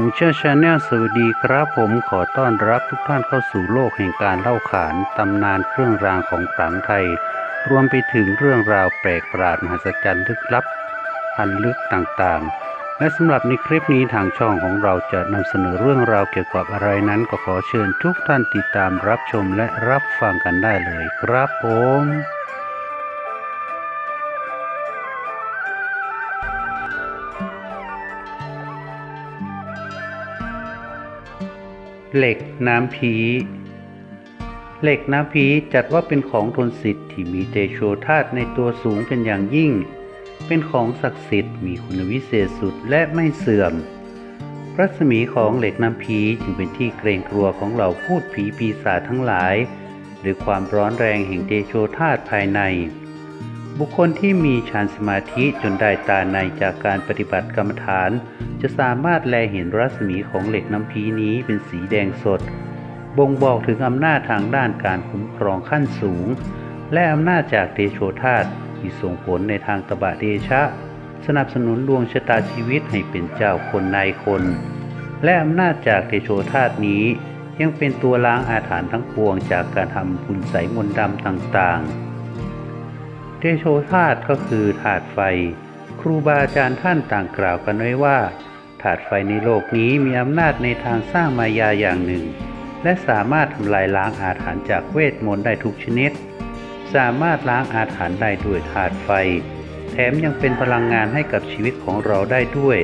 มูเชอร์ชาแนลสวัสดีครับผมขอต้อนรับทุกท่านเข้าสู่โลกแห่งการเล่าขานตำนานเครื่องรางของขลังไทย รวมไปถึงเรื่องราวแปลกประหลาดมหัศจรรย์ลึกลับพันลึกต่างๆ และสำหรับในคลิปนี้ทางช่องของเราจะนำเสนอเรื่องราวเกี่ยวกับอะไรนั้น ก็ขอเชิญทุกท่านติดตามรับชมและรับฟังกันได้เลยครับผม เหล็กน้ำพีเหล็กน้ำพีจัดว่าเป็นของทนสิทธิ์ที่มีเตโชธาตุในตัวสูงเป็นอย่างยิ่ง เป็นของศักดิ์สิทธิ์มีคุณวิเศษสุดและไม่เสื่อม รัศมีของเหล็กน้ำพีจึงเป็นที่เกรงกลัวของเหล่าพูดผีปีศาจทั้งหลายด้วยความร้อนแรงแห่งเตโชธาตุภายใน บุคคลที่มีฌานสมาธิจนได้ตาในจากการปฏิบัติกรรมฐาน จะสามารถแลเห็นรัศมีของเหล็กน้ำพีนี้เป็นสีแดงสด บ่งบอกถึงอำนาจทางด้านการคุ้มครองขั้นสูง และอำนาจจากเตโชธาตุที่ส่งผลในทางตบะเดชะ สนับสนุนดวงชะตาชีวิตให้เป็นเจ้าคนนายคน และอำนาจจากเตโชธาตุนี้ยังเป็นตัวล้างอาถรรพ์ทั้งปวงจากการทำคุณใสมนต์ดำต่างๆ เตโชธาตุก็คือธาตุไฟ ครูบาอาจารย์ท่านต่างกล่าวกันไว้ว่า ธาตุไฟในโลกนี้มีอำนาจในทางสร้างมายาอย่างหนึ่ง และสามารถทำลายล้างอาถรรพ์จากเวทมนต์ได้ทุกชนิด สามารถล้างอาถรรพ์ได้ด้วยธาตุไฟ แถมยังเป็นพลังงานให้กับชีวิตของเราได้ด้วย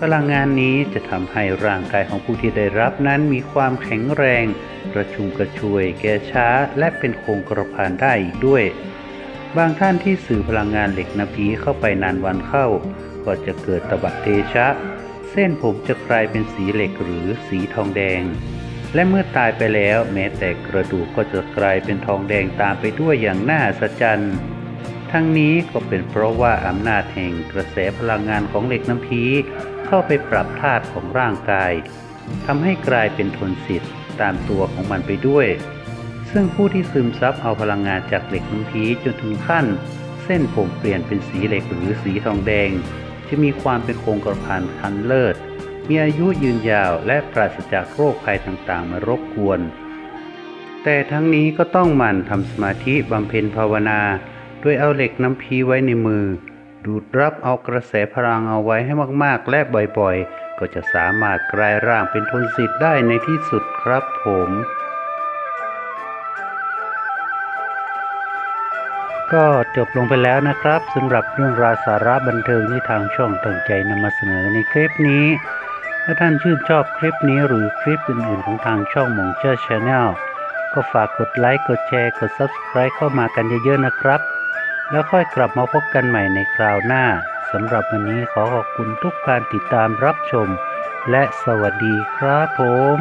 พลังงานนี้จะทำให้ร่างกายของผู้ที่ได้รับนั้นมีความแข็งแรง กระชุ่มกระชวย แก่ช้า และเป็นโครงกระพันได้อีกด้วย บางท่านที่สื่อพลังงานเหล็กนาพีเข้าไปนานวันเข้า ก็จะเกิดตบะเตชะ เส้นผมจะกลายเป็นสีเหล็กหรือสีทองแดง และเมื่อตายไปแล้วแม้แต่กระดูกก็จะกลายเป็นทองแดงตามไปด้วยอย่างน่าสะใจรรย์ทั้งนี้ก็เป็นเพราะว่าอำนาจแห่งกระแสพลังงานของเหล็กน้ำพีเข้าไปปรับธาตุของร่างกายทำให้กลายเป็นทนสิทธิ์ตามตัวของมันไปด้วย ซึ่งผู้ที่ซึมซับเอาพลังงานจากเหล็กน้ำพีจนถึงขั้น เส้นผมเปลี่ยนเป็นสีเหล็กหรือสีทองแดง จะมีความเป็นโครงกระพันคันเลิศ มีอายุยืนยาวและปราศจากโรคภัยต่างๆ มารบกวน แต่ทั้งนี้ก็ต้องหมั่นทำสมาธิบำเพ็ญภาวนาโดยเอาเหล็กน้ำพีไว้ในมือ ดูดรับเอากระแสพลังเอาไว้ให้มากๆ และบ่อยๆ ก็จะสามารถกลายร่างเป็นทนสิทธิ์ได้ในที่สุดครับผม ก็จบลงไปแล้วนะครับสำหรับเรื่องราวสาระบันเทิงที่ทางช่องตั้งใจนำมาเสนอในคลิปนี้ ถ้าท่านชื่นชอบคลิปนี้หรือคลิปอื่นๆ ของทางช่องมงเจ้าชาแนลก็ฝากกดไลค์กดแชร์กด Subscribe เข้ามากันเยอะๆนะครับ แล้วค่อยกลับมาพบกันใหม่ในคราวหน้าสำหรับวันนี้ขอขอบคุณทุกการติดตามรับชม และสวัสดีครับผม